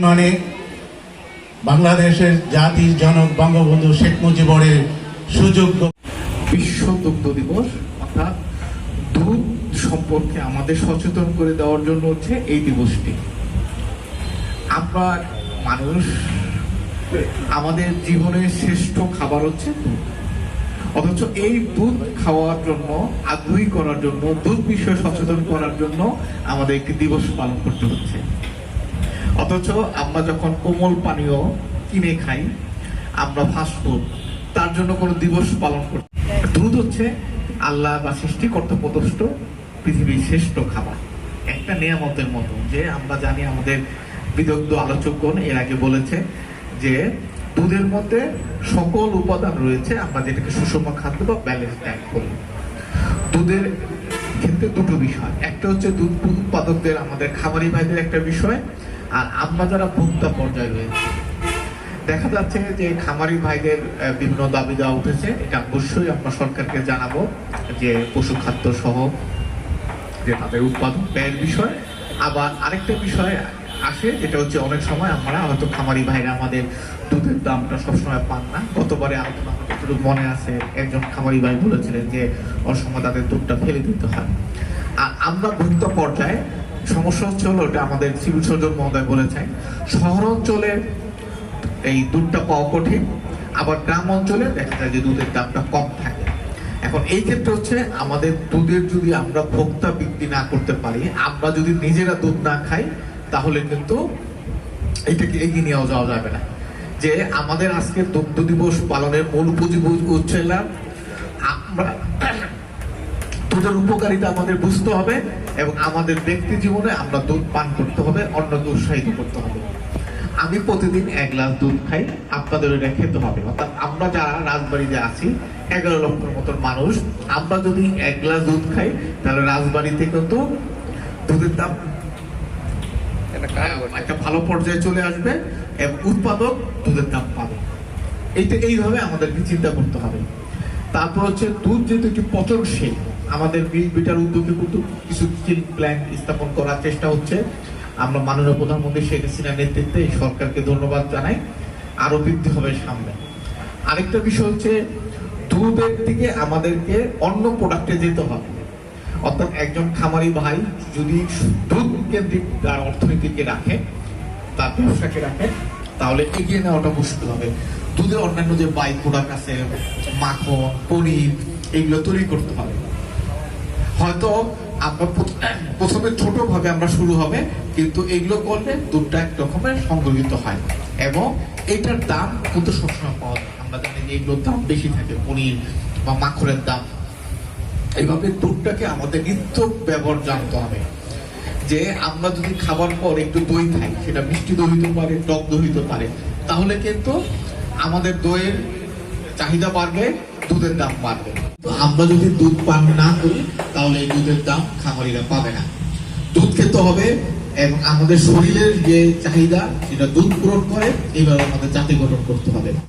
মানে বাংলাদেশের জাতির জনক বঙ্গবন্ধু শেখ মুজিবরের সুযোগ্য বিশ্ব দুগ্ধ দিবস অর্থাৎ দুধ সম্পর্কে আমাদের সচেতন করে দেওয়ার জন্য হচ্ছে এই দিবসটি। আমরা মানুষ, আমাদের জীবনের শ্রেষ্ঠ খাবার হচ্ছে অথচ এই দুধ খাওয়ার জন্য, আগ্রহী করার জন্য, দুধ বিষয়ে সচেতন করার জন্য আমাদের একটি দিবস পালন করতে হচ্ছে। অথচ আমরা যখন কোমল পানীয় কিনে খাই, আমরা ফাস্টফুড তার জন্য কোনো দিবস পালন করি দুধ হচ্ছে আল্লাহ বা সৃষ্টিকর্তা প্রদষ্ট পৃথিবীর শ্রেষ্ঠ খাবার। একটা নিয়ামতের মতো যে আমরা জানি আমাদের বিদগ্ধ আলোচকগণ এর আগে বলেছে যে দুধের মধ্যে সকল উপাদান রয়েছে, আমরা যেটাকে সুষম খাদ্য বা ব্যালেন্স ডায়েট বলি। দুধের ক্ষেত্রে দুটো বিষয়। একটা হচ্ছে দুধ উৎপাদকদের, আমাদের খামারি ভাইদের একটা বিষয়, আর আমরা যারা ভোক্তা পর্যায়ে রয়েছে। দেখা যাচ্ছে যে খামারি ভাইদের বিভিন্ন দাবি দেওয়া উঠেছে। এটা অবশ্যই আমরা সরকারকে জানাব যে পশু খাদ্য সহ যে তাদের উৎপাদন ব্যয়ের বিষয়। আবার আরেকটা বিষয় আসে, যেটা হচ্ছে অনেক সময় আমরা, হয়তো খামারি ভাইরা আমাদের দুধের দামটা সবসময় পান না। গতবারে আলোচনা মনে আছে, একজন খামারি ভাই বলেছিলেন যে অসময় তাদের দুধটা ফেলে দিতে হয়। আর আমরা ভুক্ত পর্যায়ে, সমস্যা হচ্ছে হলো ওটা আমাদের সিভিল সার্জন মহোদয় বলেছেন, শহর অঞ্চলে এই দুধটা পাওয়া কঠিন, আবার গ্রাম অঞ্চলে দেখা যায় যে দুধের দামটা কম থাকে। এখন এই ক্ষেত্রে হচ্ছে আমাদের দুধের যদি আমরা ভোক্তা বিক্রি না করতে পারি, আমরা যদি নিজেরা দুধ না খাই, তাহলে কিন্তু এটাকে এগিয়ে নিয়ে যাওয়া যাবে না। যে আমাদের আজকে দুগ্ধ দিবস পালনের মূল পুঁজি হচ্ছে আমরা দুধের উপকারিতা আমাদের বুঝতে হবে এবং আমাদের ব্যক্তি জীবনে আমরা দুধ পান করতে হবে, অন্যকে উৎসাহিত করতে হবে। আমি প্রতিদিন এক গ্লাস দুধ খাই আপনাদের এটা খেতে হবে। অর্থাৎ আমরা যারা রাজবাড়িতে আছি এগারো লক্ষের মতন মানুষ। আমরা যদি এক গ্লাস দুধ খাই তাহলে রাজবাড়িতে কিন্তু দুধের দাম একটা ভালো পর্যায়ে চলে আসবে এবং উৎপাদক দুধের দাম পাবে। এইটা এইভাবে আমাদেরকে চিন্তা করতে হবে। তারপর হচ্ছে দুধ যেহেতু একটি পচনশীল আমাদের মিল বিটার উদ্যোগে কিন্তু কিছু স্টিল প্ল্যান্ট স্থাপন করার চেষ্টা হচ্ছে। আমরা মাননীয় প্রধানমন্ত্রী শেখ হাসিনার নেতৃত্বে সরকারকে ধন্যবাদ জানাই। আরও বৃদ্ধি হবে সামনে। আরেকটা বিষয় হচ্ছে দুধের দিকে আমাদেরকে অন্য প্রোডাক্টে যেতে হবে। অর্থাৎ একজন খামারি ভাই যদি দুধ কেন্দ্রিক তার অর্থনীতিকে রাখে, তার ব্যবসাকে রাখে, তাহলে এগিয়ে নেওয়াটা মুশকিল হবে। দুধের অন্যান্য যে বাই প্রোডাক্ট আছে, মাখন, পনির, এগুলো তৈরি করতে হবে। হয়তো আমরা প্রথমে ছোট ভাবে আমরা শুরু হবে, কিন্তু এগুলো করলে দুধটা এক রকমের সংগ্রহিত হয় এবং এটার দাম কিন্তু সবসময় পাওয়া যায়। আমরা জানি এগুলোর দাম বেশি থাকে, পনির বা মাখনের দাম। দুধটাকে আমাদের নিত্য ব্যবহার জানতে হবে। যে আমরা যদি খাবার পর একটু দই খাই, সেটা মিষ্টি দই হতে পারে, টক দই হতে পারে, তাহলে কিন্তু আমাদের দইয়ের চাহিদা বাড়বে, দুধের দাম বাড়বে। তো আমরা যদি দুধ পান না করি, তাহলে এই দুধের দাম খামারিরা পাবে না। দুধ খেতে হবে, এবং আমাদের শরীরের যে চাহিদা, সেটা দুধ পূরণ করে, এইভাবে আমাদের জাতি গঠন করতে হবে।